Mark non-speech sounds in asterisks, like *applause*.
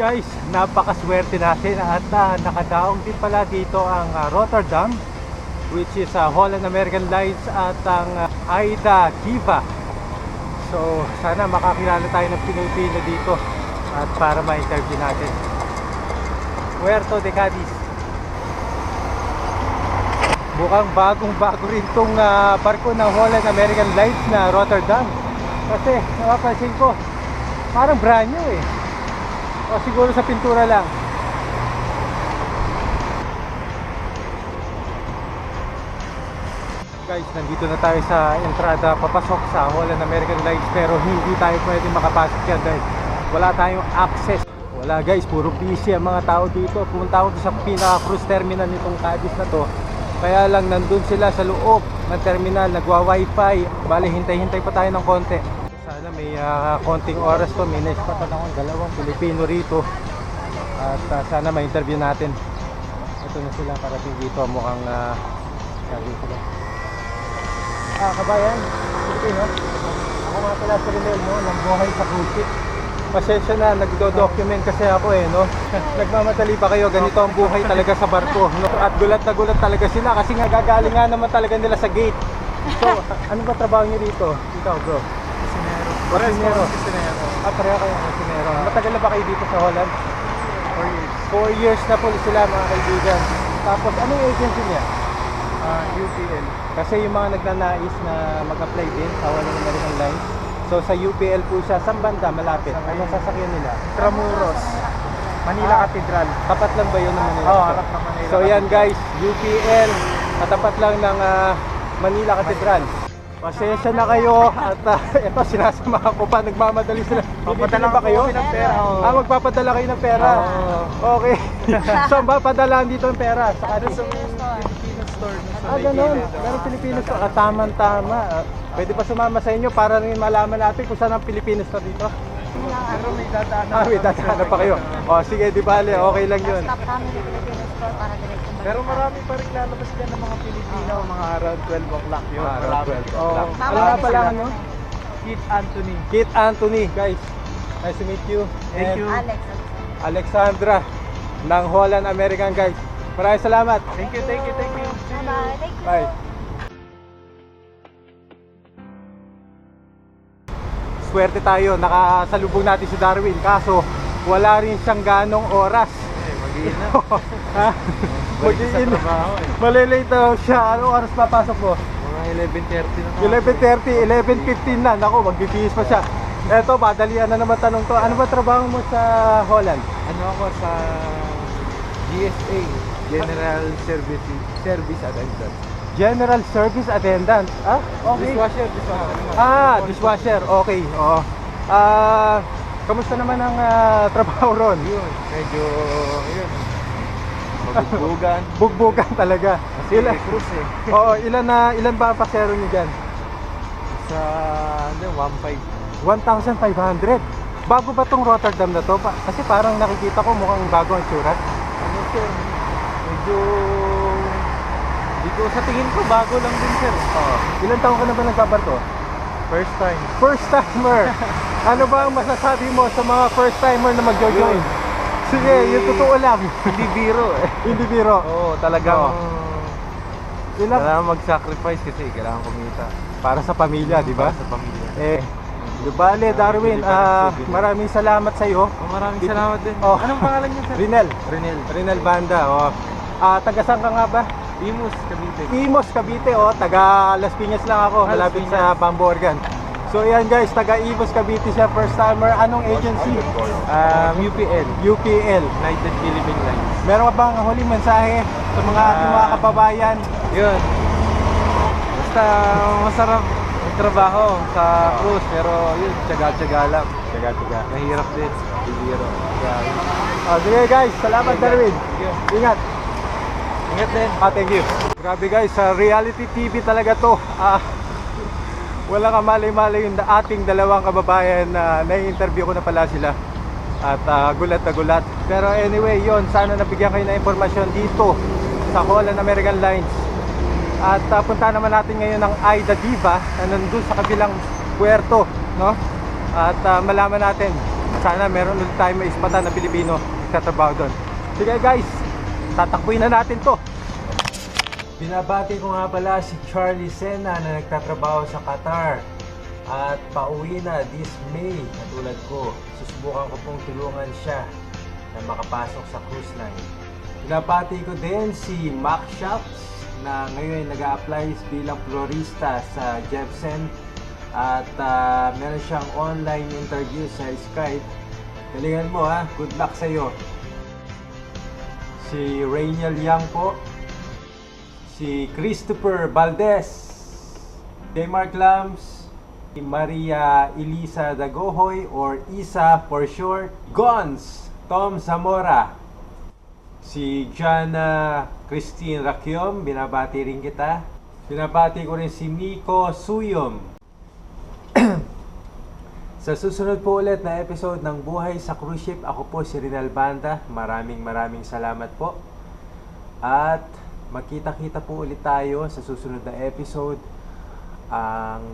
guys, napakaswerte natin at uh, nakadaong din pala dito ang ah, Rotterdam which is ah, Holland American Lines at ang ah, Aida Kiva. So sana makakilala tayo ng Pilipino dito at para ma-interview natin. Puerto de Cadiz. Mukhang bagong bago rin tong ah, barko ng Holland American Lines na Rotterdam. Kasi napapansin ko, parang brand new eh. O siguro sa pintura lang. Guys, nandito na tayo sa entrada papasok sa Holland American Lines pero hindi tayo pwede makapasok yan dahil wala tayong access. Wala guys, puro busy ang mga tao dito. Pumunta ako sa pinaka-cruise terminal nitong Cadiz na to. Kaya lang nandun sila sa loob ng terminal, nagwa-wifi. Bale, hintay-hintay pa tayo ng konti. Sana may ah, konting oras to. May naispatan akong dalawang Pilipino rito. At ah, sana ma-interview natin. Ito na sila parating dito. Mukhang uh, sabi sila. Ah, kabayan, Pilipino. Ako nga pala si Rinel, no, ng buhay sa ship. Pasensya na, nagdo-document kasi ako eh, no. *laughs* Nagmamadali pa kayo, ganito ang buhay talaga sa barko, no. At gulat na gulat talaga sila kasi nga gagaling nga naman talaga nila sa gate. So, *laughs* ano ba trabaho niyo dito? Ikaw, bro? Kusinero. Kusinero. Ah, pareho kayo ng kusinero. Matagal na ba kayo dito sa Holland? 4 years. Four years na po sila mga kaibigan. Tapos, anong agency niya? Ah, UPL. Kasi yung mga nagnanais na mag-apply din sa Holland American Lines. So sa UPL po siya, sa banda malapit. Sa Anong sasakyan nila? Tramuros. Manila Ah. Cathedral. Tapat lang ba yun ng Manila? Oo, harap ng Manila So yan guys, UPL, katapat lang ng ah, Manila Cathedral. Pasensya na kayo at *laughs* uh, ito sinasamahan ko pa, nagmamadali sila. Bibili ba kayo? ng pera. Oo. Ah, magpapadala kayo ng pera. Oo. Okay. *laughs* so ang papadalaan dito ng pera sa Ano sa Filipino store? dun sa Ah, ganun. Meron Pilipino store. Ah, tama-tama. Ah, Pwede pa sumama sa inyo para rin malaman natin kung saan ang Pilipino store dito. Pero may dadaanan. Ah, may dadaanan pa kayo. *laughs* O, sige, di bale. Okay lang yun. Stop kami ng Filipino store para. Pero marami pa rin lalabas dyan ng mga Pilipino, mga around 12 o'clock yun. Ah, around marami. 12 Oo. o'clock. Bawal Alam nga pala ano? Kit Anthony. Kit Anthony, guys. Nice to meet you. Thank And you. Alex. Alexandra ng Holland American, guys. Maraming salamat. Thank you, thank you, thank you. See you. Bye-bye. Thank you. Bye. Swerte tayo, nakasalubong natin si Darwin. Kaso, wala rin siyang ganong oras. Ha? Mag-iin. Malilate daw siya. Anong oras papasok mo? Mga 11.30 na. 11.30, 11.15 na. Naku, magbibihis pa siya. Eto, madalian na naman tanong to. Ano ba trabaho mo sa Holland? Ano ako sa GSA, General Service Service Attendant. General Service Attendant. Ah, okay. Dishwasher, dishwasher. Ah, dishwasher. Okay, oo. Ah, kamusta naman ang ah, *laughs* trabaho ron? Yun, medyo, yun. Magbugan. *laughs* Bugbugan talaga. Kasi Ilan, cruise eh. *laughs* oo, ilan na ilan ba ang pasero niyo diyan? Sa, ano, 1.5. 1,500. Bago ba tong Rotterdam na to? Pa- Kasi parang nakikita ko mukhang bago ang tsura. Ano sir, medyo, dito sa tingin ko, bago lang din sir. Oo. Ilan taon ka na ba nagbabarko? First time. First timer. *laughs* ano ba ang masasabi mo sa mga first timer na magjo-join? Sige, yung totoo lang. Hindi biro eh. Hindi biro. Oo, talagang, Ilang kailangan mag-sacrifice kasi kailangan kumita. para sa pamilya, di ba? Para sa pamilya. Eh, di bale, Darwin, ah, maraming salamat sa iyo. Oh, maraming salamat din. Oh. Anong pangalan niyo sir? Rinel. Renel. Rinel Banda, oh. Ah, taga saan ka nga ba? Imus, Cavite. Imos, Cavite, oh. Taga Las Piñas lang ako, Ah, Las malapit sa Bamborgan. So, yan guys, taga Imos, Cavite siya, first timer. Anong agency? Um, UPL, UPL. United Philippine Lines. Meron ka bang huling mensahe sa mga ating mga Ah. kababayan? Yun. Basta masarap magtrabaho sa cruise, pero yun, tsaga-tsaga lang. Tiga-tiga. Mahirap din. Bibiro. Grabe. Oh, sige guys, salamat Darwin. Ingat. Ingat din. Ah, thank you. Grabe guys, sa reality TV talaga to. Ah, wala ka malay-malay yung ating dalawang kababayan na nai-interview ko na pala sila. At ah, gulat na gulat. Pero anyway, yon sana nabigyan kayo ng impormasyon dito sa Holland American Lines. At ah, punta naman natin ngayon ng Aida Diva na nandun sa kabilang puerto, no? At ah, malaman natin Sana meron ulit tayo may ispatan na Pilipino nagtatrabaho doon. Sige guys, tatakbuhin na natin to. Binabati ko nga pala si Charlie Sena na nagtatrabaho sa Qatar at pauwi na this May katulad ko. Susubukan ko pong tulungan siya na makapasok sa cruise line. Binabati ko din si Mac Shops na ngayon nag apply bilang florista sa Jepsen at ah, meron siyang online interview sa Skype. Galingan mo ha, good luck sa iyo. Si Rainiel Yang po, si Christopher Valdez, J. Mark Lams, si Maria Elisa Dagohoy or Isa for short, Gons, Tom Zamora, si Jana Christine Rakyom, binabati rin kita. Binabati ko rin si Miko Suyom. Sa susunod po ulit na episode ng Buhay sa Cruise Ship, ako po si Rinal Banda. Maraming maraming salamat po. At magkita-kita po ulit tayo sa susunod na episode. Ang